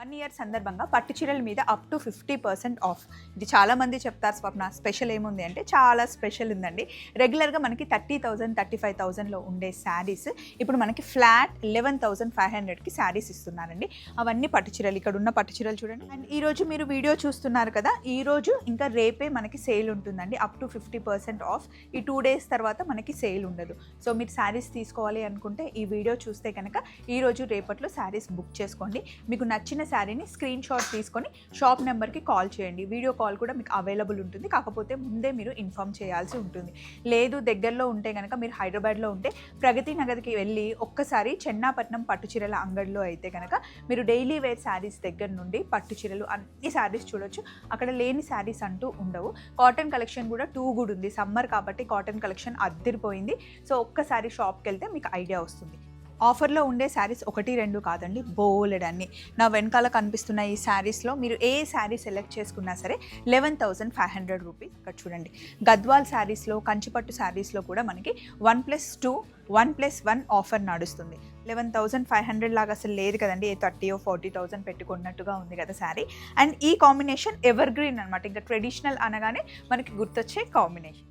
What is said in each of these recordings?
One year సందర్భంగా పట్టు చీరల మీద up to fifty percent off ఇది చాలామంది చెప్తారు స్వప్న స్పెషల్ ఏముంది అంటే చాలా స్పెషల్ ఉందండి. రెగ్యులర్గా మనకి థర్టీ థౌజండ్ థర్టీ ఫైవ్ థౌజండ్లో ఉండే శారీస్ ఇప్పుడు మనకి ఫ్లాట్ లెవెన్ థౌజండ్ ఫైవ్ హండ్రెడ్కి శారీస్ ఇస్తున్నారండి. అవన్నీ పట్టు చీరలు ఇక్కడ ఉన్న పట్టు చీరలు చూడండి. అండ్ ఈ రోజు మీరు వీడియో చూస్తున్నారు కదా ఈరోజు ఇంకా రేపే మనకి సేల్ ఉంటుందండి up to fifty percent off ఈ టూ డేస్ తర్వాత మనకి సేల్ ఉండదు. సో మీరు శారీస్ తీసుకోవాలి అనుకుంటే ఈ వీడియో చూస్తే కనుక ఈరోజు రేపట్లో శారీస్ బుక్ చేసుకోండి. మీకు నచ్చిన శారీని స్క్రీన్ షాట్ తీసుకొని షాప్ నెంబర్కి కాల్ చేయండి. వీడియో కాల్ కూడా మీకు అవైలబుల్ ఉంటుంది. కాకపోతే ముందే మీరు ఇన్ఫామ్ చేయాల్సి ఉంటుంది. లేదు దగ్గరలో ఉంటే కనుక మీరు హైదరాబాద్లో ఉంటే ప్రగతి నగర్కి వెళ్ళి ఒక్కసారి చెన్నాపట్నం పట్టు చీరల అంగడిలో అయితే కనుక మీరు డైలీ వేర్ శారీస్ దగ్గర నుండి పట్టు చీరలు అన్ని శారీస్ చూడొచ్చు. అక్కడ లేని శారీస్ అంటూ ఉండవు. కాటన్ కలెక్షన్ కూడా టూ గుడ్ ఉంది. సమ్మర్ కాబట్టి కాటన్ కలెక్షన్ అద్దరిపోయింది. సో ఒక్కసారి షాప్కి వెళ్తే మీకు ఐడియా వస్తుంది. ఆఫర్లో ఉండే శారీస్ ఒకటి రెండు కాదండి. బోలెడ్ అన్ని. నా వెనకాల కనిపిస్తున్న ఈ శారీస్లో మీరు ఏ శారీ సెలెక్ట్ చేసుకున్నా సరే eleven thousand five hundred rupees ఇక్కడ చూడండి. గద్వాల్ శారీస్లో కంచిపట్టు శారీస్లో కూడా మనకి one plus two one plus one offer నడుస్తుంది. లెవెన్ థౌసండ్ ఫైవ్ హండ్రెడ్ లాగా అసలు లేదు కదండి. A thirty or forty thousand పెట్టుకున్నట్టుగా ఉంది కదా శారీ. అండ్ ఈ కాంబినేషన్ ఎవర్ గ్రీన్ అనమాట ఇంకా ట్రెడిషనల్ అనగానే మనకి గుర్తొచ్చే కాంబినేషన్.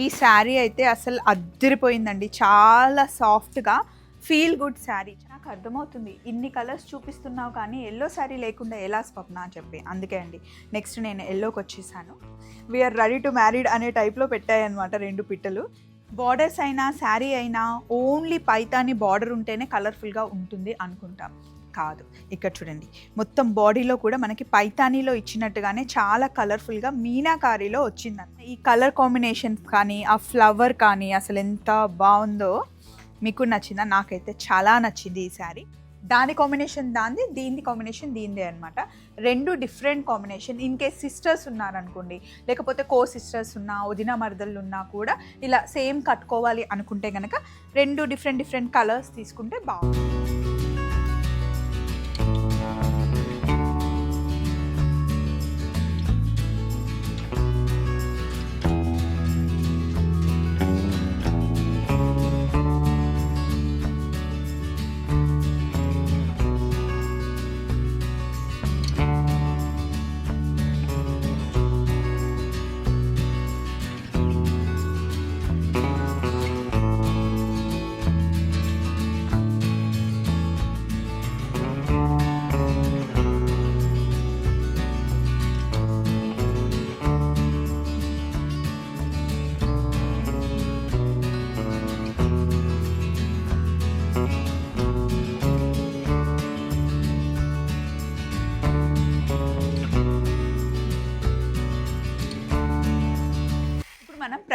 ఈ శారీ అయితే అసలు అద్దరిపోయిందండి చాలా సాఫ్ట్గా ఫీల్ గుడ్ శారీ. నాకు అర్థమవుతుంది. ఇన్ని కలర్స్ చూపిస్తున్నావు కానీ ఎల్లో శారీ లేకుండా ఎలా స్వప్న అని చెప్పి. అందుకే అండి నెక్స్ట్ నేను ఎల్లోకి వచ్చేసాను. వీఆర్ రెడీ టు మ్యారీడ్ అనే టైప్లో పెట్టాయన్నమాట రెండు పిట్టలు. బార్డర్స్ అయినా శారీ అయినా ఓన్లీ పైతాని బార్డర్ ఉంటేనే కలర్ఫుల్గా ఉంటుంది అనుకుంటాం. కాదు. ఇక్కడ చూడండి మొత్తం బాడీలో కూడా మనకి పైతానీలో ఇచ్చినట్టుగానే చాలా కలర్ఫుల్గా మీనాకారిలో వచ్చిందన్న ఈ కలర్ కాంబినేషన్ కానీ ఆ ఫ్లవర్ కానీ అసలు ఎంత బాగుందో మీకు నచ్చిందా? నాకైతే చాలా నచ్చింది ఈ శారీ. దాని కాంబినేషన్ దాంది దీని కాంబినేషన్ దీనిదే అనమాట రెండు different combination in case sisters ఉన్నారనుకోండి లేకపోతే కో సిస్టర్స్ ఉన్నా వదిన మరదళ్ళు ఉన్నా కూడా ఇలా సేమ్ కట్టుకోవాలి అనుకుంటే కనుక రెండు డిఫరెంట్ డిఫరెంట్ కలర్స్ తీసుకుంటే బాగుంటుంది.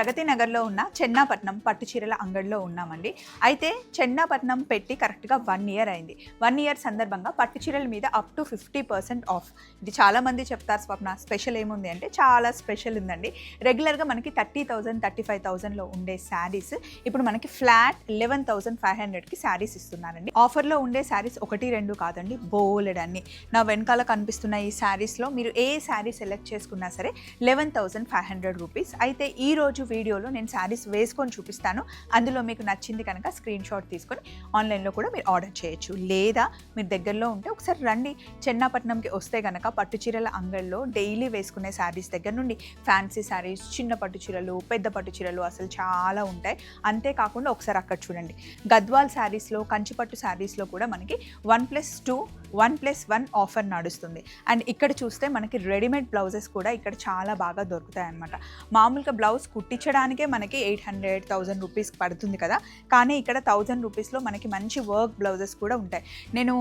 ప్రగతి నగర్లో ఉన్న చెన్నాపట్నం పట్టు చీరల అంగడిలో ఉన్నామండి. అయితే చెన్నాపట్నం పెట్టి కరెక్ట్గా వన్ ఇయర్ అయింది. వన్ ఇయర్ సందర్భంగా పట్టు చీరల మీద up to fifty percent off ఇది చాలా మంది చెప్తారు స్వప్న స్పెషల్ ఏముంది అంటే చాలా స్పెషల్ ఉందండి. రెగ్యులర్గా మనకి థర్టీ థౌజండ్ థర్టీ ఫైవ్ థౌజండ్లో ఉండే శారీస్ ఇప్పుడు మనకి ఫ్లాట్ లెవెన్ థౌసండ్ ఫైవ్ హండ్రెడ్కి శారీస్ ఇస్తున్నారండి. ఆఫర్లో ఉండే శారీస్ ఒకటి రెండు కాదండి. బోలెడ్ అన్ని. నా వెనకాల కనిపిస్తున్న ఈ శారీస్లో మీరు ఏ శారీ సెలెక్ట్ చేసుకున్నా సరే eleven thousand five hundred rupees. అయితే ఈ రోజు వీడియోలో నేను శారీస్ వేసుకొని చూపిస్తాను. అందులో మీకు నచ్చింది కనుక స్క్రీన్ షాట్ తీసుకొని ఆన్లైన్లో కూడా మీరు ఆర్డర్ చేయొచ్చు. లేదా మీరు దగ్గరలో ఉంటే ఒకసారి రండి. చెన్నాపట్నంకి వస్తే కనుక పట్టు చీరల అంగడిలో డైలీ వేసుకునే శారీస్ దగ్గర నుండి ఫ్యాన్సీ శారీస్ చిన్న పట్టు చీరలు పెద్ద పట్టు చీరలు అసలు చాలా ఉంటాయి. అంతేకాకుండా ఒకసారి అక్కడ చూడండి. గద్వాల్ శారీస్లో కంచిపట్టు శారీస్లో కూడా మనకి one plus two one plus one offer నడుస్తుంది. అండ్ ఇక్కడ చూస్తే మనకి రెడీమేడ్ బ్లౌజెస్ కూడా ఇక్కడ చాలా బాగా దొరుకుతాయి అన్నమాట మామూలుగా బ్లౌజ్ కుట్టించడానికే మనకి ఎయిట్ హండ్రెడ్ థౌజండ్ రూపీస్ పడుతుంది కదా. కానీ ఇక్కడ థౌజండ్ రూపీస్లో మనకి మంచి వర్క్ బ్లౌజెస్ కూడా ఉంటాయి. నేను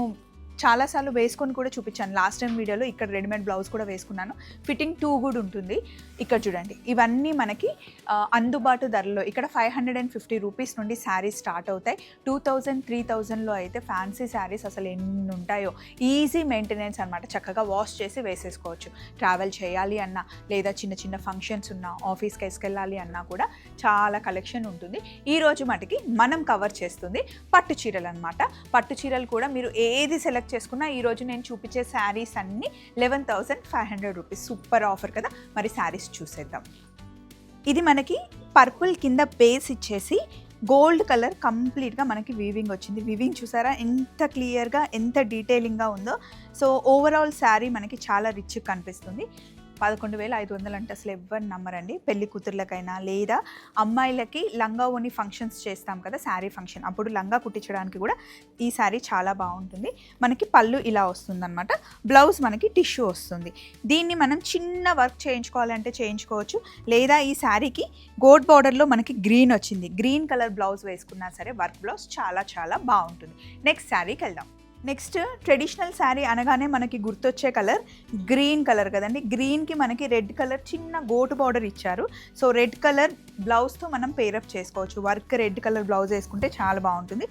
చాలాసార్లు వేసుకొని కూడా చూపించాను. లాస్ట్ టైం వీడియోలో ఇక్కడ రెడీమేడ్ బ్లౌజ్ కూడా వేసుకున్నాను. ఫిట్టింగ్ టూ కూడా ఉంటుంది. ఇక్కడ చూడండి. ఇవన్నీ మనకి అందుబాటు ధరలో ఇక్కడ five hundred and fifty rupees నుండి శారీస్ స్టార్ట్ అవుతాయి. టూ థౌజండ్ త్రీ థౌజండ్లో అయితే ఫ్యాన్సీ శారీస్ అసలు ఎన్ని ఉంటాయో ఈజీ మెయింటెనెన్స్ అనమాట చక్కగా వాష్ చేసి వేసేసుకోవచ్చు. ట్రావెల్ చేయాలి అన్నా లేదా చిన్న చిన్న ఫంక్షన్స్ ఉన్నా ఆఫీస్కి వేసుకెళ్ళాలి అన్నా కూడా చాలా కలెక్షన్ ఉంటుంది. ఈరోజు మటుకి మనం కవర్ చేస్తుంది పట్టు చీరలు అనమాట పట్టు చీరలు కూడా మీరు ఏది సెలెక్ట్ సెలెక్ట్ ఈ రోజు నేను చూపించే శారీస్ అన్నీ eleven thousand five hundred rupees super offer కదా. మరి శారీస్ చూసేద్దాం. ఇది మనకి పర్పుల్ కింద బేస్ ఇచ్చేసి గోల్డ్ కలర్ కంప్లీట్గా మనకి వీవింగ్ వచ్చింది. వీవింగ్ చూసారా? ఎంత క్లియర్గా ఎంత డీటెయిలింగ్గా ఉందో. సో ఓవరాల్ శారీ మనకి చాలా రిచ్ కనిపిస్తుంది. పదకొండు వేల ఐదు వందలు అంటే అసలు ఎవ్వరు నమ్మరండి. పెళ్ళి కూతుర్లకైనా లేదా అమ్మాయిలకి లంగా ఓని ఫంక్షన్స్ చేస్తాం కదా శారీ ఫంక్షన్ అప్పుడు లంగా కుట్టించడానికి కూడా ఈ శారీ చాలా బాగుంటుంది. మనకి పళ్ళు ఇలా వస్తుందన్నమాట. బ్లౌజ్ మనకి టిష్యూ వస్తుంది. దీన్ని మనం చిన్న వర్క్ చేయించుకోవాలంటే చేయించుకోవచ్చు. లేదా ఈ శారీకి గోల్డ్ బార్డర్లో మనకి గ్రీన్ వచ్చింది. గ్రీన్ కలర్ బ్లౌజ్ వేసుకున్నా సరే వర్క్ బ్లౌజ్ చాలా చాలా బాగుంటుంది. నెక్స్ట్ శారీకి వెళ్దాం. నెక్స్ట్ ట్రెడిషనల్ శారీ అనగానే మనకి గుర్తొచ్చే కలర్ గ్రీన్ కలర్ కదండి. గ్రీన్కి మనకి రెడ్ కలర్ చిన్న గోటు బార్డర్ ఇచ్చారు. సో రెడ్ కలర్ బ్లౌజ్తో మనం పేరప్ చేసుకోవచ్చు. వర్క్ రెడ్ కలర్ బ్లౌజ్ వేసుకుంటే చాలా బాగుంటుంది.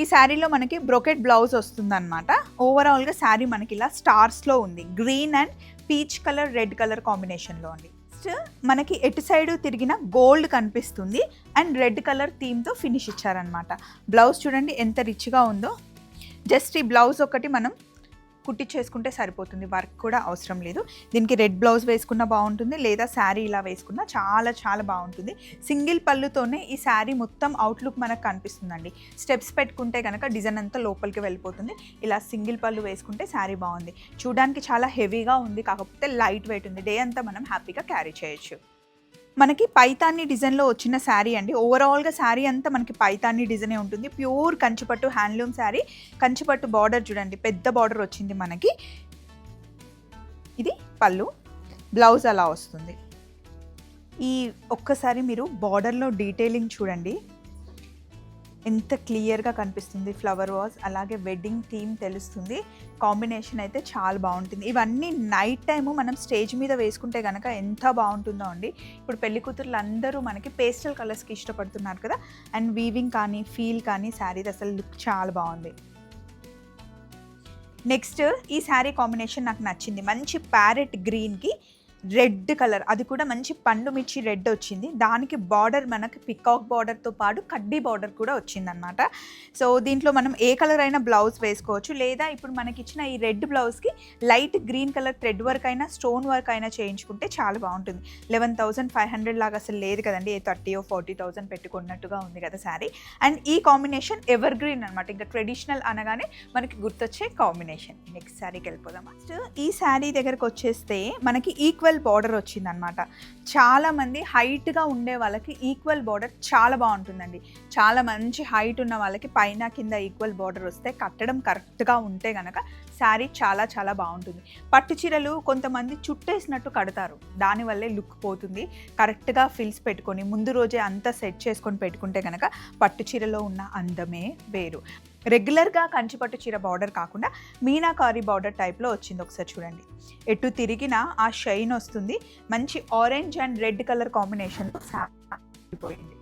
ఈ శారీలో మనకి బ్రొకెట్ బ్లౌజ్ వస్తుందన్నమాట. ఓవరాల్గా శారీ మనకి ఇలా స్టార్స్లో ఉంది. Green and peach colour red colour కాంబినేషన్లో ఉంది. నెక్స్ట్ మనకి ఎటు సైడ్ తిరిగిన గోల్డ్ కనిపిస్తుంది. అండ్ రెడ్ కలర్ థీమ్తో ఫినిష్ ఇచ్చారనమాట బ్లౌజ్ చూడండి ఎంత రిచ్గా ఉందో. జస్ట్ ఈ బ్లౌజ్ ఒకటి మనం కుట్టించేసుకుంటే సరిపోతుంది. వర్క్ కూడా అవసరం లేదు. దీనికి రెడ్ బ్లౌజ్ వేసుకున్న బాగుంటుంది. లేదా శారీ ఇలా వేసుకున్నా చాలా చాలా బాగుంటుంది. సింగిల్ పళ్ళుతోనే ఈ శారీ మొత్తం అవుట్లుక్ మనకు కనిపిస్తుందండి. స్టెప్స్ పెట్టుకుంటే కనుక డిజైన్ అంతా లోపలికి వెళ్ళిపోతుంది. ఇలా సింగిల్ పళ్ళు వేసుకుంటే శారీ బాగుంది. చూడడానికి చాలా హెవీగా ఉంది. కాకపోతే లైట్ వెయిట్ ఉంది. డే అంతా మనం హ్యాపీగా క్యారీ చేయొచ్చు. మనకి పైతాన్ని డిజైన్లో వచ్చిన శారీ అండి. ఓవరాల్గా శారీ అంతా మనకి పైతాన్ని డిజైనే ఉంటుంది. ప్యూర్ కంచిపట్టు హ్యాండ్లూమ్ శారీ. కంచిపట్టు బార్డర్ చూడండి పెద్ద బార్డర్ వచ్చింది మనకి. ఇది పళ్ళు. బ్లౌజ్ అలా వస్తుంది. ఈ ఒక్కసారి మీరు బార్డర్లో డీటెయిలింగ్ చూడండి. ఎంత క్లియర్గా కనిపిస్తుంది ఫ్లవర్ వాజ్ అలాగే వెడ్డింగ్ థీమ్ తెలుస్తుంది. కాంబినేషన్ అయితే చాలా బాగుంటుంది. ఇవన్నీ నైట్ టైము మనం స్టేజ్ మీద వేసుకుంటే కనుక ఎంత బాగుంటుందో అండి. ఇప్పుడు పెళ్ళి కూతుర్లు అందరూ మనకి పేస్టల్ కలర్స్కి ఇష్టపడుతున్నారు కదా. అండ్ వీవింగ్ కానీ ఫీల్ కానీ శారీది అసలు లుక్ చాలా బాగుంది. నెక్స్ట్ ఈ శారీ కాంబినేషన్ నాకు నచ్చింది. మంచి ప్యారెట్ గ్రీన్కి రెడ్ కలర్. అది కూడా మంచి పండు మిర్చి రెడ్ వచ్చింది. దానికి బార్డర్ మనకి పికాక్ బార్డర్తో పాటు కడ్డీ బార్డర్ కూడా వచ్చిందనమాట సో దీంట్లో మనం ఏ కలర్ అయినా బ్లౌజ్ వేసుకోవచ్చు. లేదా ఇప్పుడు మనకి ఇచ్చిన ఈ రెడ్ బ్లౌజ్కి light green colour thread work అయినా స్టోన్ వర్క్ అయినా చేయించుకుంటే చాలా బాగుంటుంది. లెవెన్ థౌసండ్ ఫైవ్ హండ్రెడ్ లాగా అసలు లేదు కదండి. A thirty or forty thousand పెట్టుకున్నట్టుగా ఉంది కదా శారీ. అండ్ ఈ కాంబినేషన్ ఎవర్ గ్రీన్ అనమాట ఇంకా ట్రెడిషనల్ అనగానే మనకి గుర్తొచ్చే కాంబినేషన్. నెక్స్ట్ శారీకి వెళ్ళిపోదాం. ఫస్ట్ ఈ శారీ దగ్గరకు వచ్చేస్తే మనకి ఈక్వల్ బార్డర్ వచ్చిందనమాట చాలామంది హైట్గా ఉండే వాళ్ళకి ఈక్వల్ బార్డర్ చాలా బాగుంటుందండి. చాలా మంచి హైట్ ఉన్న వాళ్ళకి పైన కింద ఈక్వల్ బార్డర్ వస్తే కట్టడం కరెక్ట్గా ఉంటే కనుక శారీ చాలా చాలా బాగుంటుంది. పట్టు చీరలు కొంతమంది చుట్టేసినట్టు కడతారు. దానివల్లే లుక్ పోతుంది. కరెక్ట్గా ఫిల్స్ పెట్టుకొని ముందు రోజే అంతా సెట్ చేసుకొని పెట్టుకుంటే కనుక పట్టు చీరలో ఉన్న అందమే వేరు. రెగ్యులర్గా కంచిపట్టు చీర బార్డర్ కాకుండా మీనాకారి బార్డర్ టైప్లో వచ్చింది ఒకసారి చూడండి. ఎటు తిరిగినా ఆ షైన్ వస్తుంది. మంచి orange and red colour combination పోయింది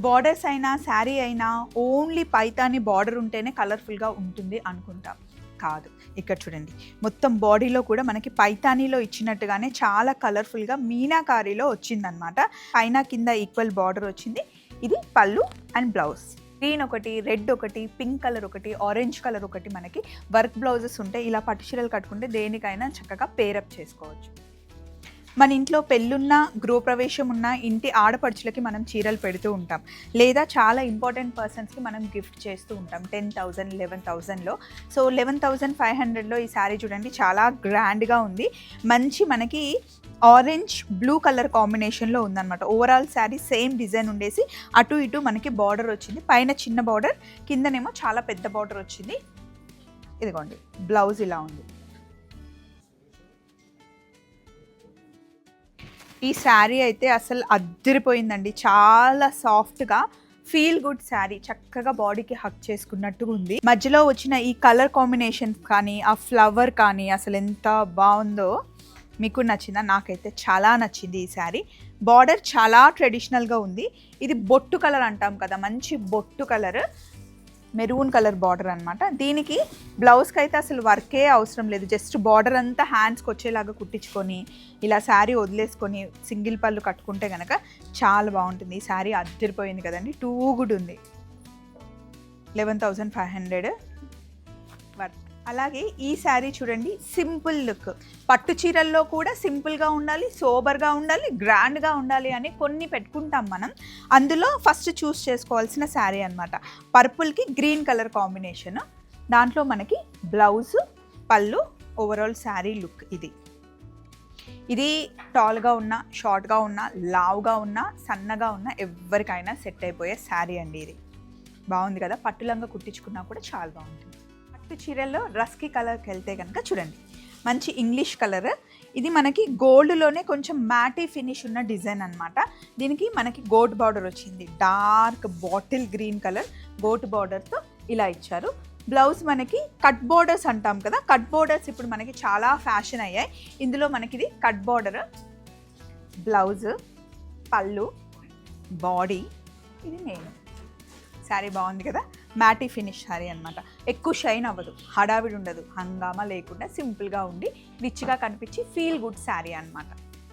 బార్డర్స్ అయినా శారీ అయినా ఓన్లీ పైతాని బార్డర్ ఉంటేనే కలర్ఫుల్గా ఉంటుంది అనుకుంటాం. కాదు. ఇక్కడ చూడండి. మొత్తం బాడీలో కూడా మనకి పైతానీలో ఇచ్చినట్టుగానే చాలా కలర్ఫుల్గా మీనాకారీలో వచ్చిందనమాట పైన కింద ఈక్వల్ బార్డర్ వచ్చింది. ఇది పళ్ళు అండ్ బ్లౌజ్. గ్రీన్ ఒకటి రెడ్ ఒకటి పింక్ కలర్ ఒకటి ఆరెంజ్ కలర్ ఒకటి మనకి వర్క్ బ్లౌజెస్ ఉంటే ఇలా పట్టు చీరలు కట్టుకుంటే దేనికైనా చక్కగా పేరప్ చేసుకోవచ్చు. మన ఇంట్లో పెళ్ళున్నా గృహప్రవేశం ఉన్న ఇంటి ఆడపడుచులకి మనం చీరలు పెడుతూ ఉంటాం. లేదా చాలా ఇంపార్టెంట్ పర్సన్స్కి మనం గిఫ్ట్ చేస్తూ ఉంటాం. టెన్ థౌజండ్ లెవెన్ థౌజండ్లో సో లెవెన్ థౌజండ్ ఫైవ్ హండ్రెడ్లో ఈ శారీ చూడండి చాలా గ్రాండ్గా ఉంది. మంచి మనకి ఆరెంజ్ బ్లూ కలర్ కాంబినేషన్లో ఉందన్నమాట. ఓవరాల్ శారీ సేమ్ డిజైన్ ఉండేసి అటు ఇటు మనకి బార్డర్ వచ్చింది. పైన చిన్న బార్డర్ కిందనేమో చాలా పెద్ద బార్డర్ వచ్చింది. ఇదిగోండి బ్లౌజ్ ఇలా ఉంది. ఈ శారీ అయితే అసలు అద్దరిపోయిందండి. చాలా సాఫ్ట్గా ఫీల్ గుడ్ శారీ చక్కగా బాడీకి హక్ చేసుకున్నట్టుగా ఉంది. మధ్యలో వచ్చిన ఈ కలర్ కాంబినేషన్ కానీ ఆ ఫ్లవర్ కానీ అసలు ఎంత బాగుందో. మీకు నచ్చిందా? నాకైతే చాలా నచ్చింది ఈ శారీ. బార్డర్ చాలా ట్రెడిషనల్గా ఉంది. ఇది బొట్టు కలర్ అంటాం కదా మంచి బొట్టు కలర్ మెరూన్ కలర్ బార్డర్ అనమాట దీనికి బ్లౌజ్కి అయితే అసలు వర్కే అవసరం లేదు. జస్ట్ బార్డర్ అంతా హ్యాండ్స్కి వచ్చేలాగా కుట్టించుకొని ఇలా శారీ వదిలేసుకొని సింగిల్ పళ్ళు కట్టుకుంటే కనుక చాలా బాగుంటుంది. ఈ శారీ అద్దరిపోయింది కదండి. టూ గుడ్ ఉంది. Eleven thousand five hundred worth అలాగే ఈ శారీ చూడండి సింపుల్ లుక్. పట్టు చీరల్లో కూడా సింపుల్గా ఉండాలి సోబర్గా ఉండాలి గ్రాండ్గా ఉండాలి అని కొన్ని పెట్టుకుంటాం మనం. అందులో ఫస్ట్ చూస్ చేసుకోవాల్సిన శారీ అనమాట పర్పుల్కి గ్రీన్ కలర్ కాంబినేషన్ దాంట్లో మనకి బ్లౌజ్ పళ్ళు ఓవరాల్ శారీ లుక్ ఇది. ఇది టాల్గా ఉన్న షార్ట్గా ఉన్న లావుగా ఉన్న సన్నగా ఉన్న ఎవరికైనా సెట్ అయిపోయే శారీ అండి ఇది. బాగుంది కదా? పట్టులంగా కుట్టించుకున్నా కూడా చాలా బాగుంటుంది. పట్టు చీరల్లో రస్కీ కలర్కి వెళ్తే కనుక చూడండి. మంచి ఇంగ్లీష్ కలర్. ఇది మనకి గోల్డ్లోనే కొంచెం మ్యాటీ ఫినిష్ ఉన్న డిజైన్ అన్నమాట. దీనికి మనకి గోట్ బార్డర్ వచ్చింది. డార్క్ బాటిల్ గ్రీన్ కలర్ గోట్ బార్డర్తో ఇలా ఇచ్చారు. బ్లౌజ్ మనకి కట్ బోర్డర్స్ అంటాం కదా. కట్ బోర్డర్స్ ఇప్పుడు మనకి చాలా ఫ్యాషన్ అయ్యాయి. ఇందులో మనకి ఇది కట్ బోర్డర్ బ్లౌజ్ పళ్ళు బాడీ. ఇది నేను శారీ బాగుంది కదా. మ్యాటీ ఫినిష్ శారీ అనమాట ఎక్కువ షైన్ అవ్వదు. హడావిడి ఉండదు. హంగామా లేకుండా సింపుల్గా ఉండి రిచ్గా కనిపించి ఫీల్ గుడ్ శారీ అనమాట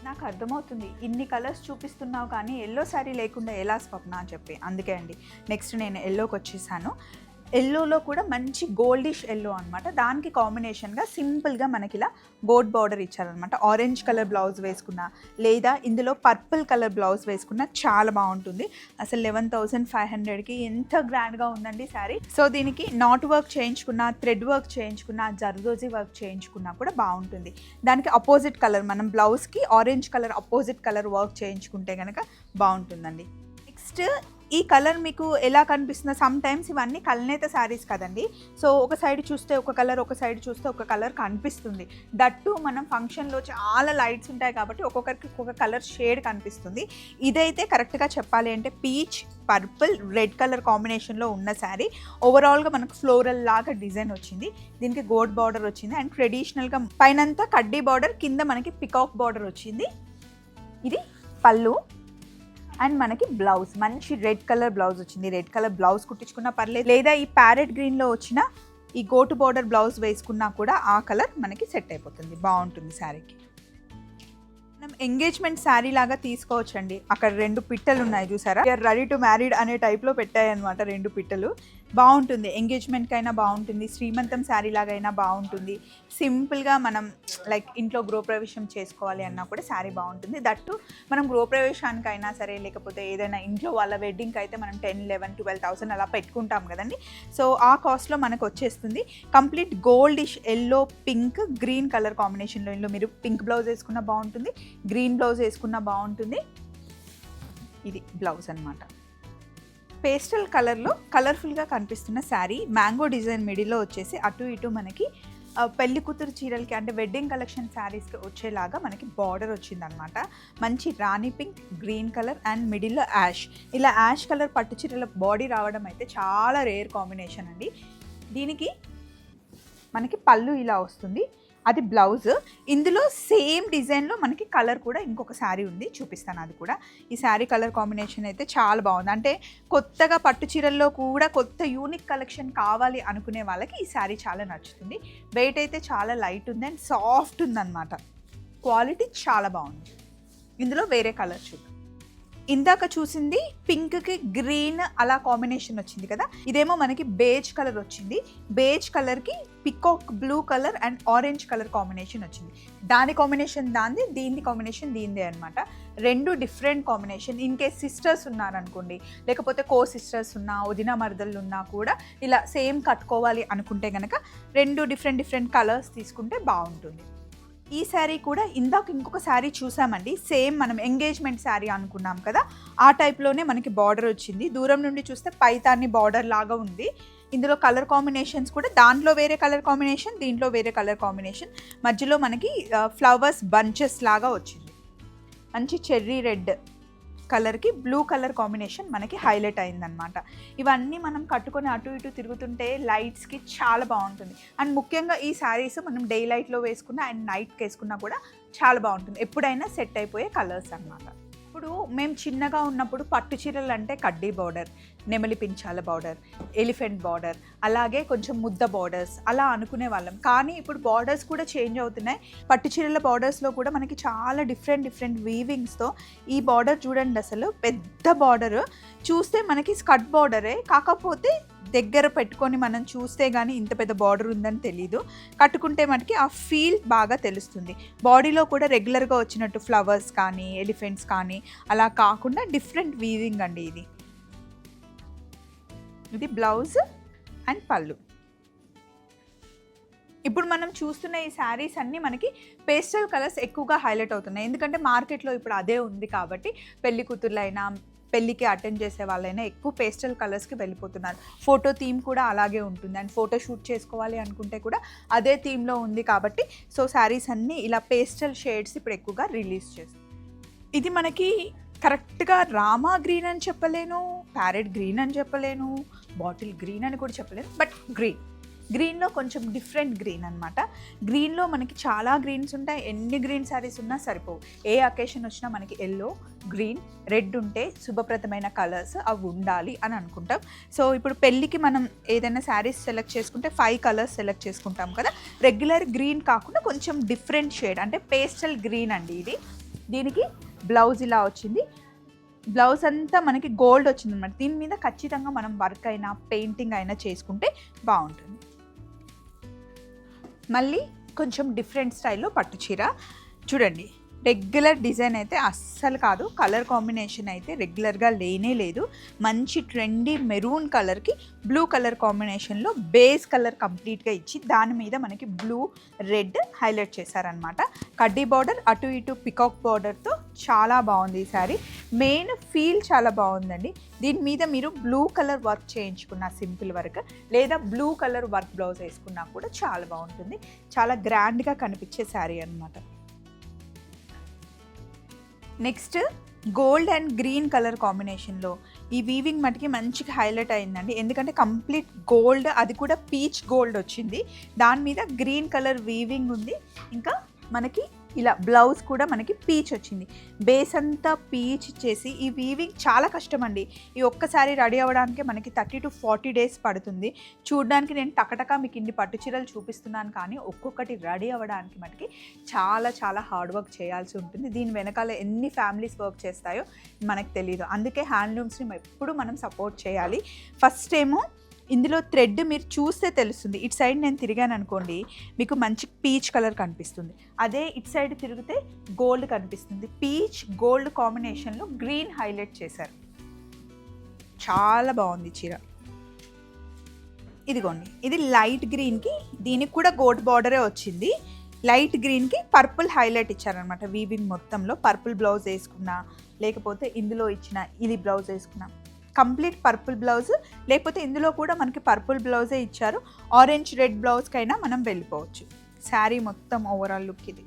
నాకు అర్థమవుతుంది. ఇన్ని కలర్స్ చూపిస్తున్నావు కానీ ఎల్లో శారీ లేకుండా ఎలా స్వప్న అని చెప్పి. అందుకే అండి. నెక్స్ట్ నేను ఎల్లోకి వచ్చేసాను. ఎల్లోలో కూడా మంచి గోల్డిష్ ఎల్లో అనమాట దానికి కాంబినేషన్గా సింపుల్గా మనకి ఇలా గోడ్ బార్డర్ ఇచ్చారనమాట ఆరెంజ్ కలర్ బ్లౌజ్ వేసుకున్నా లేదా ఇందులో పర్పుల్ కలర్ బ్లౌజ్ వేసుకున్నా చాలా బాగుంటుంది. అసలు లెవెన్ థౌసండ్ ఫైవ్ హండ్రెడ్కి ఎంత గ్రాండ్గా ఉందండి శారీ సో దీనికి నాట్ వర్క్ చేయించుకున్నా థ్రెడ్ వర్క్ చేయించుకున్నా జర్దోజీ వర్క్ చేయించుకున్నా కూడా బాగుంటుంది. దానికి అపోజిట్ కలర్ మనం బ్లౌజ్కి orange colour opposite colour work చేయించుకుంటే కనుక బాగుంటుందండి. నెక్స్ట్ ఈ కలర్ మీకు ఎలా కనిపిస్తుందో సమ్ టైమ్స్ ఇవన్నీ కలనేత శారీస్ కదండి. సో ఒక సైడ్ చూస్తే ఒక కలర్ ఒక సైడ్ చూస్తే ఒక కలర్ కనిపిస్తుంది. దట్టు మనం ఫంక్షన్లో చాలా లైట్స్ ఉంటాయి కాబట్టి ఒక్కొక్కరికి ఒక్కొక్క కలర్ షేడ్ కనిపిస్తుంది. ఇదైతే కరెక్ట్గా చెప్పాలి అంటే పీచ్ పర్పుల్ రెడ్ కలర్ కాంబినేషన్లో ఉన్న శారీ ఓవరాల్గా మనకు ఫ్లోరల్ లాగా డిజైన్ వచ్చింది. దీనికి గోల్డ్ బార్డర్ వచ్చింది. అండ్ ట్రెడిషనల్గా పైనంతా కడ్డీ బార్డర్ కింద మనకి పికాక్ బార్డర్ వచ్చింది. ఇది పళ్ళు. అండ్ మనకి బ్లౌజ్ మంచి రెడ్ కలర్ బ్లౌజ్ వచ్చింది. రెడ్ కలర్ బ్లౌజ్ కుట్టించుకున్నా పర్లేదు. లేదా ఈ ప్యారెట్ గ్రీన్లో వచ్చిన ఈ గోటు బార్డర్ బ్లౌజ్ వేసుకున్నా కూడా ఆ కలర్ మనకి సెట్ అయిపోతుంది. బాగుంటుంది శారీకి మనం ఎంగేజ్మెంట్ శారీ లాగా తీసుకోవచ్చండి. అక్కడ రెండు పిట్టలు ఉన్నాయి చూసారా? రెడీ టు మ్యారీడ్ అనే టైప్లో పెట్టాయి అనమాట రెండు పిట్టలు. బాగుంటుంది. ఎంగేజ్మెంట్కి అయినా బాగుంటుంది. శ్రీమంతం శారీ లాగా అయినా బాగుంటుంది సింపుల్గా మనం లైక్ ఇంట్లో గృహప్రవేశం చేసుకోవాలి అన్నా కూడా శారీ బాగుంటుంది. దట్టు మనం గృహప్రవేశానికి అయినా సరే లేకపోతే ఏదైనా ఇంట్లో వాళ్ళ వెడ్డింగ్కి అయితే మనం టెన్ లెవెన్ ట్వెల్వ్ థౌసండ్ అలా పెట్టుకుంటాం కదండి. సో ఆ కాస్ట్లో మనకు వచ్చేస్తుంది. Complete goldish yellow pink green colour కాంబినేషన్లో ఇందులో మీరు పింక్ బ్లౌజ్ వేసుకున్నా బాగుంటుంది. గ్రీన్ బ్లౌజ్ వేసుకున్నా బాగుంటుంది. ఇది బ్లౌజ్ అనమాట పేస్టల్ కలర్లో కలర్ఫుల్గా కనిపిస్తున్న శారీ మ్యాంగో డిజైన్ మిడిల్లో వచ్చేసి అటు ఇటు మనకి పెళ్ళి కూతురు చీరలకి అంటే వెడ్డింగ్ కలెక్షన్ శారీస్కి వచ్చేలాగా మనకి బార్డర్ వచ్చిందనమాట మంచి రాణి పింక్ గ్రీన్ కలర్ అండ్ మిడిల్లో యాష్ ఇలా యాష్ కలర్ పట్టు చీరల బాడీ రావడం అయితే చాలా రేర్ కాంబినేషన్ అండి. దీనికి మనకి పళ్ళు ఇలా వస్తుంది. అది బ్లౌజ్. ఇందులో సేమ్ డిజైన్లో మనకి కలర్ కూడా ఇంకొక శారీ ఉంది చూపిస్తాను అది కూడా. ఈ శారీ కలర్ కాంబినేషన్ అయితే చాలా బాగుంది. అంటే కొత్తగా పట్టు చీరల్లో కూడా కొత్త యూనిక్ కలెక్షన్ కావాలి అనుకునే వాళ్ళకి ఈ శారీ చాలా నచ్చుతుంది. వెయిట్ అయితే చాలా లైట్ ఉంది అండ్ సాఫ్ట్ ఉందన్నమాట. క్వాలిటీ చాలా బాగుంది. ఇందులో వేరే కలర్ చూద్దాం. ఇందాక చూసింది పింక్కి గ్రీన్ అలా కాంబినేషన్ వచ్చింది కదా? ఇదేమో మనకి బేజ్ కలర్ వచ్చింది. బేజ్ కలర్కి peacock blue colour and orange colour combination వచ్చింది. దాని కాంబినేషన్ దాంది దీని కాంబినేషన్ దీనిదే అనమాట రెండు different combination in case sisters ఉన్నారనుకోండి లేకపోతే కో సిస్టర్స్ ఉన్నా వదిన మరదళ్ళు ఉన్నా కూడా ఇలా సేమ్ కట్టుకోవాలి అనుకుంటే కనుక రెండు డిఫరెంట్ డిఫరెంట్ కలర్స్ తీసుకుంటే బాగుంటుంది. ఈ శారీ కూడా ఇందాక ఇంకొక శారీ చూసామండి. సేమ్ మనం ఎంగేజ్మెంట్ శారీ అనుకున్నాం కదా ఆ టైప్లోనే మనకి బార్డర్ వచ్చింది. దూరం నుండి చూస్తే పైతాన్ని బార్డర్ లాగా ఉంది. ఇందులో కలర్ కాంబినేషన్స్ కూడా దాంట్లో వేరే కలర్ కాంబినేషన్ దీంట్లో వేరే కలర్ కాంబినేషన్. మధ్యలో మనకి ఫ్లవర్స్ బంచెస్ లాగా వచ్చింది. మంచి చెర్రీ రెడ్. కలర్కి బ్లూ కలర్ కాంబినేషన్ మనకి హైలైట్ అయిందనమాట ఇవన్నీ మనం కట్టుకొని అటు ఇటు తిరుగుతుంటే లైట్స్కి చాలా బాగుంటుంది. అండ్ ముఖ్యంగా ఈ శారీస్ మనం డే లైట్లో వేసుకున్న అండ్ నైట్కి వేసుకున్నా కూడా చాలా బాగుంటుంది. ఎప్పుడైనా సెట్ అయిపోయే కలర్స్ అన్నమాట. ఇప్పుడు మేము చిన్నగా ఉన్నప్పుడు పట్టు చీరలు అంటే కడ్డీ బార్డర్. నెమలి పించాల బార్డర్ ఎలిఫెంట్ బార్డర్ అలాగే కొంచెం ముద్ద బార్డర్స్ అలా అనుకునే వాళ్ళం. కానీ ఇప్పుడు బార్డర్స్ కూడా చేంజ్ అవుతున్నాయి. పట్టు చీరల బార్డర్స్లో కూడా మనకి చాలా డిఫరెంట్ డిఫరెంట్ వీవింగ్స్తో ఈ బార్డర్ చూడండి అసలు. పెద్ద బార్డర్ చూస్తే మనకి స్కట్ బార్డరే కాకపోతే దగ్గర పెట్టుకొని మనం చూస్తే కానీ ఇంత పెద్ద బార్డర్ ఉందని తెలీదు. కట్టుకుంటే మనకి ఆ ఫీల్ బాగా తెలుస్తుంది. బాడీలో కూడా రెగ్యులర్గా వచ్చినట్టు ఫ్లవర్స్ కానీ ఎలిఫెంట్స్ కానీ అలా కాకుండా డిఫరెంట్ వీవింగ్ అండి ఇది. ఇది బ్లౌజ్ అండ్ పళ్ళు. ఇప్పుడు మనం చూస్తున్న ఈ శారీస్ అన్నీ మనకి పేస్టల్ కలర్స్ ఎక్కువగా హైలైట్ అవుతున్నాయి. ఎందుకంటే మార్కెట్లో ఇప్పుడు అదే ఉంది కాబట్టి పెళ్ళి కూతుర్లైనా పెళ్ళికి అటెండ్ చేసే వాళ్ళైనా ఎక్కువ పేస్టల్ కలర్స్కి వెళ్ళిపోతున్నారు. ఫోటో థీమ్ కూడా అలాగే ఉంటుంది. అండ్ ఫోటో షూట్ చేసుకోవాలి అనుకుంటే కూడా అదే థీమ్లో ఉంది కాబట్టి సో శారీస్ అన్నీ ఇలా పేస్టల్ షేడ్స్ ఇప్పుడు ఎక్కువగా రిలీజ్ చేస్తాయి ఇది మనకి కరెక్ట్గా రామా గ్రీన్ అని చెప్పలేను ప్యారెట్ గ్రీన్ అని చెప్పలేను బాటిల్ గ్రీన్ అని కూడా చెప్పలేదు బట్ గ్రీన్. గ్రీన్లో కొంచెం డిఫరెంట్ గ్రీన్ అనమాట గ్రీన్లో మనకి చాలా గ్రీన్స్ ఉంటాయి ఎన్ని గ్రీన్ శారీస్ ఉన్నా సరిపోవు. ఏ అకేషన్ వచ్చినా మనకి ఎల్లో గ్రీన్ రెడ్ ఉంటే శుభప్రదమైన కలర్స్ అవి ఉండాలి అని అనుకుంటాం. సో ఇప్పుడు పెళ్ళికి మనం ఏదైనా శారీస్ సెలెక్ట్ చేసుకుంటే ఫైవ్ కలర్స్ సెలెక్ట్ చేసుకుంటాం కదా. రెగ్యులర్ గ్రీన్ కాకుండా కొంచెం డిఫరెంట్ షేడ్ అంటే పేస్టల్ గ్రీన్ అండి ఇది. దీనికి బ్లౌజ్ ఇలా వచ్చింది. బ్లౌజ్ అంతా మనకి గోల్డ్ వచ్చింది అనమాట దీని మీద ఖచ్చితంగా మనం వర్క్ అయినా పెయింటింగ్ అయినా చేసుకుంటే బాగుంటుంది. మళ్ళీ కొంచెం డిఫరెంట్ స్టైల్లో పట్టు చీర. చూడండి. రెగ్యులర్ డిజైన్ అయితే అస్సలు కాదు. కలర్ కాంబినేషన్ అయితే రెగ్యులర్గా లేనే లేదు. మంచి ట్రెండీ మెరూన్ కలర్కి బ్లూ కలర్ కాంబినేషన్లో బేస్ కలర్ కంప్లీట్గా ఇచ్చి దాని మీద మనకి బ్లూ రెడ్ హైలైట్ చేశారనమాట కడ్డీ బార్డర్ అటు ఇటు పికాక్ బార్డర్తో చాలా బాగుంది ఈ సారీ మెయిన్ ఫీల్ చాలా బాగుందండి. దీని మీద మీరు బ్లూ కలర్ వర్క్ చేయించుకున్న సింపుల్ వర్క్ లేదా బ్లూ కలర్ వర్క్ బ్లౌజ్ వేసుకున్నా కూడా చాలా బాగుంటుంది. చాలా గ్రాండ్గా కనిపించే శారీ అనమాట next gold and green colour కాంబినేషన్లో ఈ వీవింగ్ మటుకి మంచిగా హైలైట్ అయిందండి. ఎందుకంటే కంప్లీట్ గోల్డ్ అది కూడా పీచ్ గోల్డ్ వచ్చింది. దాని మీద గ్రీన్ కలర్ వీవింగ్ ఉంది. ఇంకా మనకి ఇలా బ్లౌజ్ కూడా మనకి పీచ్ వచ్చింది. బేస్ అంతా పీచ్ చేసి ఈ వీవింగ్ చాలా కష్టం అండి ఈ ఒక్కసారి రెడీ అవ్వడానికి మనకి థర్టీ టు ఫార్టీ డేస్ పడుతుంది. చూడడానికి నేను టకటక మీకు ఇన్ని పట్టు చీరలు చూపిస్తున్నాను కానీ ఒక్కొక్కటి రెడీ అవ్వడానికి మనకి చాలా చాలా హార్డ్ వర్క్ చేయాల్సి ఉంటుంది. దీని వెనకాల ఎన్ని ఫ్యామిలీస్ వర్క్ చేస్తాయో మనకు తెలియదు అందుకే హ్యాండ్లూమ్స్ని ఎప్పుడు మనం సపోర్ట్ చేయాలి. ఫస్ట్ ఏమో ఇందులో థ్రెడ్ మీరు చూస్తే తెలుస్తుంది. ఇటు సైడ్ నేను తిరిగాను అనుకోండి మీకు మంచి పీచ్ కలర్ కనిపిస్తుంది. అదే ఇటు సైడ్ తిరిగితే గోల్డ్ కనిపిస్తుంది. పీచ్ గోల్డ్ కాంబినేషన్లో గ్రీన్ హైలైట్ చేశారు. చాలా బాగుంది చీర. ఇదిగోండి. ఇది లైట్ గ్రీన్కి దీనికి కూడా గోల్డ్ బార్డరే వచ్చింది. లైట్ గ్రీన్కి పర్పుల్ హైలైట్ ఇచ్చారనమాట వీవింగ్ మొత్తంలో పర్పుల్ బ్లౌజ్ వేసుకున్నా లేకపోతే ఇందులో ఇచ్చిన ఇది బ్లౌజ్ వేసుకున్నా. కంప్లీట్ పర్పుల్ బ్లౌజ్ లేకపోతే ఇందులో కూడా మనకి పర్పుల్ బ్లౌజే ఇచ్చారు. ఆరెంజ్ రెడ్ బ్లౌజ్కైనా మనం వెళ్ళిపోవచ్చు. శారీ మొత్తం ఓవరాల్ లుక్ ఇది.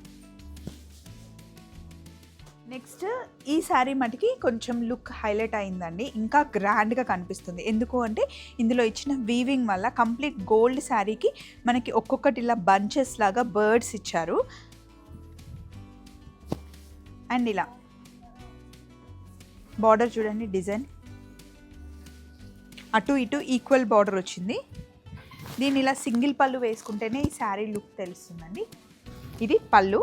నెక్స్ట్ ఈ శారీ మటుకి కొంచెం లుక్ హైలైట్ అయిందండి. ఇంకా గ్రాండ్గా కనిపిస్తుంది. ఎందుకు అంటే ఇందులో ఇచ్చిన వీవింగ్ వల్ల కంప్లీట్ గోల్డ్ శారీకి మనకి ఒక్కొక్కటి ఇలా బంచెస్ లాగా బర్డ్స్ ఇచ్చారు. అండ్ ఇలా. బార్డర్ చూడండి డిజైన్ అటు ఇటు ఈక్వల్ బార్డర్ వచ్చింది. దీన్ని ఇలా సింగిల్ పళ్ళు వేసుకుంటేనే ఈ శారీ లుక్ తెలుస్తుందండి. ఇది పళ్ళు.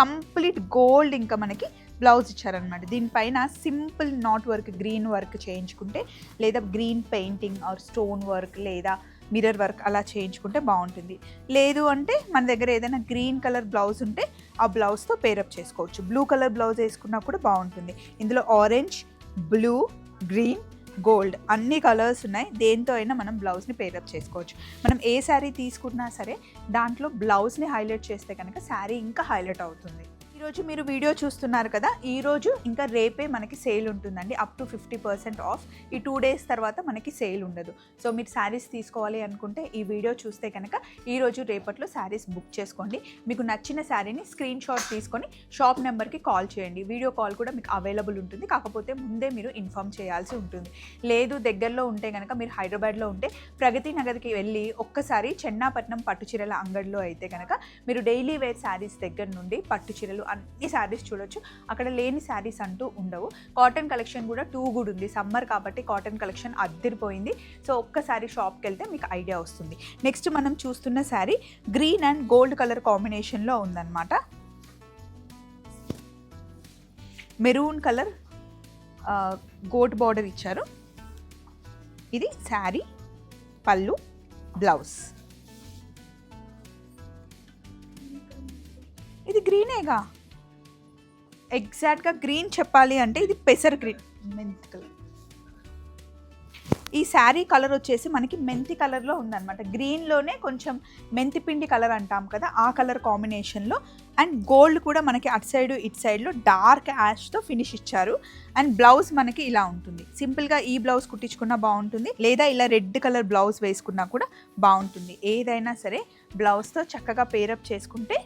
కంప్లీట్ గోల్డ్ ఇంకా మనకి బ్లౌజ్ ఇచ్చారనమాట దీనిపైన simple knot work green work చేయించుకుంటే లేదా green painting or stone work లేదా మిర్రర్ వర్క్ అలా చేయించుకుంటే బాగుంటుంది. లేదు అంటే మన దగ్గర ఏదైనా గ్రీన్ కలర్ బ్లౌజ్ ఉంటే ఆ బ్లౌజ్తో పేరప్ చేసుకోవచ్చు. బ్లూ కలర్ బ్లౌజ్ వేసుకున్నా కూడా బాగుంటుంది. ఇందులో ఆరెంజ్ బ్లూ గ్రీన్ గోల్డ్ అన్ని కలర్స్ ఉన్నాయి. దేంతో అయినా మనం బ్లౌజ్ని పేరప్ చేసుకోవచ్చు. మనం ఏ శారీ తీసుకున్నా సరే దాంట్లో బ్లౌజ్ని హైలైట్ చేస్తే కనుక శారీ ఇంకా హైలైట్ అవుతుంది. ఈరోజు మీరు వీడియో చూస్తున్నారు కదా ఈరోజు ఇంకా రేపే మనకి సేల్ ఉంటుందండి up to fifty percent off ఈ టూ డేస్ తర్వాత మనకి సేల్ ఉండదు. సో మీరు శారీస్ తీసుకోవాలి అనుకుంటే ఈ వీడియో చూస్తే కనుక ఈరోజు రేపట్లో శారీస్ బుక్ చేసుకోండి. మీకు నచ్చిన శారీని స్క్రీన్ షాట్ తీసుకొని షాప్ నెంబర్కి కాల్ చేయండి. వీడియో కాల్ కూడా మీకు అవైలబుల్ ఉంటుంది. కాకపోతే ముందే మీరు ఇన్ఫామ్ చేయాల్సి ఉంటుంది. లేదు దగ్గరలో ఉంటే కనుక మీరు హైదరాబాద్లో ఉంటే ప్రగతి నగర్కి వెళ్ళి ఒక్కసారి చెన్నాపట్నం పట్టు చీరల అంగడిలో అయితే కనుక మీరు డైలీ వేర్ శారీస్ దగ్గర నుండి పట్టు చీరలు అన్ని శారీస్ చూడొచ్చు. అక్కడ లేని శారీస్ అంటూ ఉండవు. కాటన్ కలెక్షన్ కూడా టూ గుడ్ ఉంది. సమ్మర్ కాబట్టి కాటన్ కలెక్షన్ అద్దరిపోయింది. సో ఒక్కసారి షాప్కి వెళ్తే మీకు ఐడియా వస్తుంది. నెక్స్ట్ మనం చూస్తున్న sari green and gold colour కాంబినేషన్లో ఉందన్నమాట. మెరూన్ కలర్ గోట్ బార్డర్ ఇచ్చారు. ఇది శారీ పళ్ళు బ్లౌజ్ ఇది గ్రీనేగా ఎగ్జాక్ట్గా గ్రీన్ చెప్పాలి అంటే ఇది పెసర్ గ్రీన్. Mint colour. ఈ శారీ కలర్ వచ్చేసి మనకి మెంతి కలర్లో ఉందన్నమాట. గ్రీన్లోనే కొంచెం మెంతి పిండి కలర్ అంటాం కదా ఆ కలర్ కాంబినేషన్లో. అండ్ గోల్డ్ కూడా మనకి అటు సైడ్ ఇటు సైడ్లో డార్క్ యాష్తో ఫినిష్ ఇచ్చారు. అండ్ బ్లౌజ్ మనకి ఇలా ఉంటుంది. సింపుల్గా ఈ బ్లౌజ్ కుట్టించుకున్నా బాగుంటుంది. లేదా ఇలా రెడ్ కలర్ బ్లౌజ్ వేసుకున్నా కూడా బాగుంటుంది. ఏదైనా సరే బ్లౌజ్తో చక్కగా పేరప్ చేసుకుంటే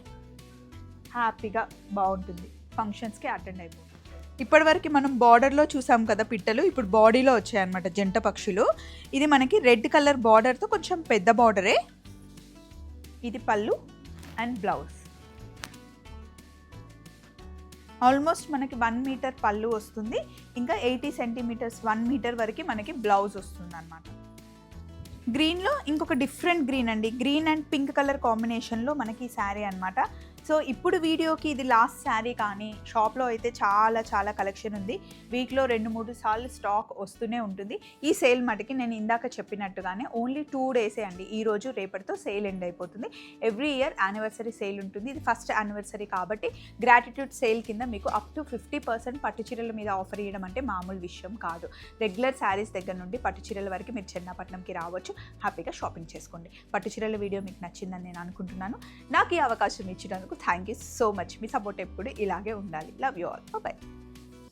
హ్యాపీగా బాగుంటుంది. ఫంక్షన్స్కి అటెండ్ అయిపోతుంది ఇప్పటివరకు మనం బార్డర్లో చూసాం కదా పిట్టలు ఇప్పుడు బాడీలో వచ్చాయన్నమాట జంట పక్షులు. ఇది మనకి రెడ్ కలర్ బార్డర్తో కొంచెం పెద్ద బార్డరే. ఇది పళ్ళు అండ్ బ్లౌజ్. ఆల్మోస్ట్ మనకి వన్ మీటర్ పళ్ళు వస్తుంది. ఇంకా ఎయిటీ సెంటీమీటర్స్ వన్ మీటర్ వరకు మనకి బ్లౌజ్ వస్తుంది అనమాట గ్రీన్లో ఇంకొక డిఫరెంట్ గ్రీన్ అండి. గ్రీన్ అండ్ పింక్ కలర్ కాంబినేషన్లో మనకి ఈ శారీ అనమాట సో ఇప్పుడు వీడియోకి ఇది లాస్ట్ శారీ కానీ షాప్లో అయితే చాలా చాలా కలెక్షన్ ఉంది. వీక్లో రెండు మూడు సార్లు స్టాక్ వస్తూనే ఉంటుంది. ఈ సేల్ మటుకి నేను ఇందాక చెప్పినట్టుగానే ఓన్లీ టూ డేసే అండి. ఈ రోజు రేపటితో సేల్ ఎండ్ అయిపోతుంది. ఎవ్రీ ఇయర్ యానివర్సరీ సేల్ ఉంటుంది. ఇది ఫస్ట్ యానివర్సరీ కాబట్టి గ్రాటిట్యూడ్ సేల్ కింద మీకు అప్ టు ఫిఫ్టీ పర్సెంట్ పట్టు చీరల మీద ఆఫర్ ఇవ్వడం అంటే మామూలు విషయం కాదు. రెగ్యులర్ శారీస్ దగ్గర నుండి పట్టు చీరల వరకు మీరు చెన్నపట్నంకి రావచ్చు. హ్యాపీగా షాపింగ్ చేసుకోండి. పట్టు చీరల వీడియో మీకు నచ్చిందని నేను అనుకుంటున్నాను. నాకు ఈ అవకాశం ఇచ్చినందుకు థ్యాంక్ యూ సో మచ్ మీ సపోర్ట్ ఎప్పుడు ఇలాగే ఉండాలి. Love you all by